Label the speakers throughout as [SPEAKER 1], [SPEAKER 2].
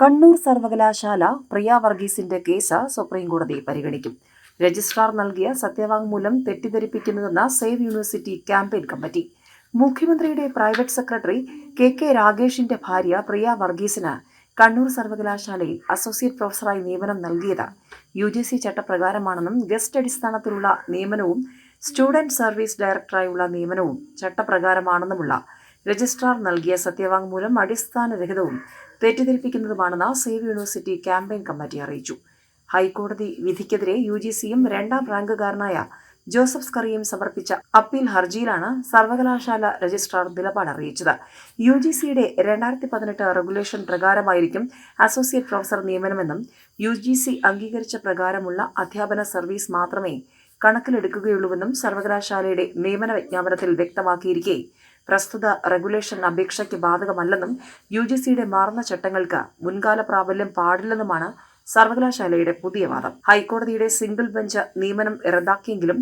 [SPEAKER 1] കണ്ണൂർ സർവകലാശാല പ്രിയ വർഗീസിന്റെ കേസ് സുപ്രീംകോടതി പരിഗണിക്കും. രജിസ്ട്രാർ നൽകിയ സത്യവാങ്മൂലം തെറ്റിദ്ധരിപ്പിക്കുന്നതെന്ന സേവ് യൂണിവേഴ്സിറ്റി ക്യാമ്പയിൻ കമ്മിറ്റി. മുഖ്യമന്ത്രിയുടെ പ്രൈവറ്റ് സെക്രട്ടറി കെ കെ രാഗേഷിന്റെ ഭാര്യ പ്രിയ വർഗീസിന് കണ്ണൂർ സർവകലാശാലയിൽ അസോസിയേറ്റ് പ്രൊഫസറായി നിയമനം നൽകിയത് യു ജി സി ചട്ടപ്രകാരമാണെന്നും ഗസ്റ്റ് അടിസ്ഥാനത്തിലുള്ള നിയമനവും സ്റ്റുഡന്റ് സർവീസ് ഡയറക്ടറായുള്ള നിയമനവും ചട്ടപ്രകാരമാണെന്നുമുള്ള രജിസ്ട്രാർ നൽകിയ സത്യവാങ്മൂലം അടിസ്ഥാനരഹിതവും തെറ്റിദ്ധരിപ്പിക്കുന്നതുമാണെന്ന് സേവ് യൂണിവേഴ്സിറ്റി ക്യാമ്പയിൻ കമ്മിറ്റി അറിയിച്ചു. ഹൈക്കോടതി വിധിക്കെതിരെ യു ജി സിയും രണ്ടാം റാങ്കുകാരനായ ജോസഫ് സ്കറിയും സമർപ്പിച്ച അപ്പീൽ ഹർജിയിലാണ് സർവകലാശാല രജിസ്ട്രാർ നിലപാട് അറിയിച്ചത്. യു ജി സിയുടെ രണ്ടായിരത്തി പതിനെട്ട് റെഗുലേഷൻ പ്രകാരമായിരിക്കും അസോസിയേറ്റ് പ്രൊഫസർ നിയമനമെന്നും യു ജി സി അംഗീകരിച്ച പ്രകാരമുള്ള അധ്യാപന സർവീസ് മാത്രമേ കണക്കിലെടുക്കുകയുള്ളൂവെന്നും സർവകലാശാലയുടെ നിയമന വിജ്ഞാപനത്തിൽ വ്യക്തമാക്കിയിരിക്കെ പ്രസ്തുത റെഗുലേഷൻ അപേക്ഷയ്ക്ക് ബാധകമല്ലെന്നും യു ജി സിയുടെ മാറുന്ന ചട്ടങ്ങൾക്ക് മുൻകാല പ്രാബല്യം പാടില്ലെന്നുമാണ് സർവകലാശാലയുടെ പുതിയ വാദം. ഹൈക്കോടതിയുടെ സിംഗിൾ ബെഞ്ച് നിയമനം റദ്ദാക്കിയെങ്കിലും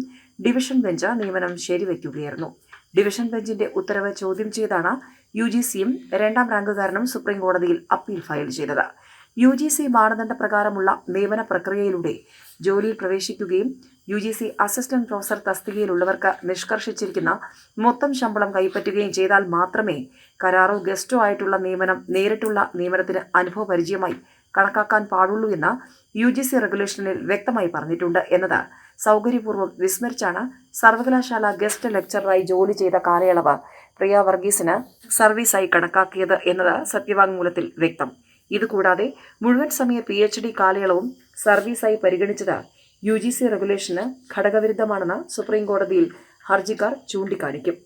[SPEAKER 1] ഡിവിഷൻ ബെഞ്ച് നിയമനം ശരിവയ്ക്കുകയായിരുന്നു ഡിവിഷൻ ബെഞ്ചിന്റെ ഉത്തരവ് ചോദ്യം ചെയ്താണ് യു ജി സിയും രണ്ടാം റാങ്കുകാരനും സുപ്രീം കോടതിയിൽ അപ്പീൽ ഫയൽ ചെയ്തത്. യു ജി സി മാനദണ്ഡ പ്രകാരമുള്ള നിയമന പ്രക്രിയയിലൂടെ ജോലിയിൽ പ്രവേശിക്കുകയും U G C assistant professor തസ്തികയിലുള്ളവർക്ക് നിഷ്കർഷിച്ചിരിക്കുന്ന മൊത്തം ശമ്പളം കൈപ്പറ്റുകയും ചെയ്താൽ മാത്രമേ കരാറോ ഗസ്റ്റോ ആയിട്ടുള്ള നിയമനം നേരിട്ടുള്ള നിയമനത്തിന് അനുഭവ പരിചയമായി കണക്കാക്കാൻ പാടുള്ളൂ എന്ന് യു ജി സി റെഗുലേഷനിൽ വ്യക്തമായി പറഞ്ഞിട്ടുണ്ട് എന്നത് സൗകര്യപൂർവം വിസ്മരിച്ചാണ് സർവകലാശാല ഗസ്റ്റ് ലെക്ചററായി ജോലി ചെയ്ത കാലയളവ് പ്രിയ വർഗീസിന് സർവീസായി കണക്കാക്കിയത് എന്നത് സത്യവാങ്മൂലത്തിൽ വ്യക്തം. ഇതുകൂടാതെ മുഴുവൻ സമയ പി എച്ച് ഡി കാലയളവും സർവീസായി പരിഗണിച്ചത് യു ജി സി റെഗുലേഷന് ഘടകവിരുദ്ധമാണെന്ന് സുപ്രീം കോടതിയിൽ ഹർജിക്കാർ ചൂണ്ടിക്കാണിക്കും.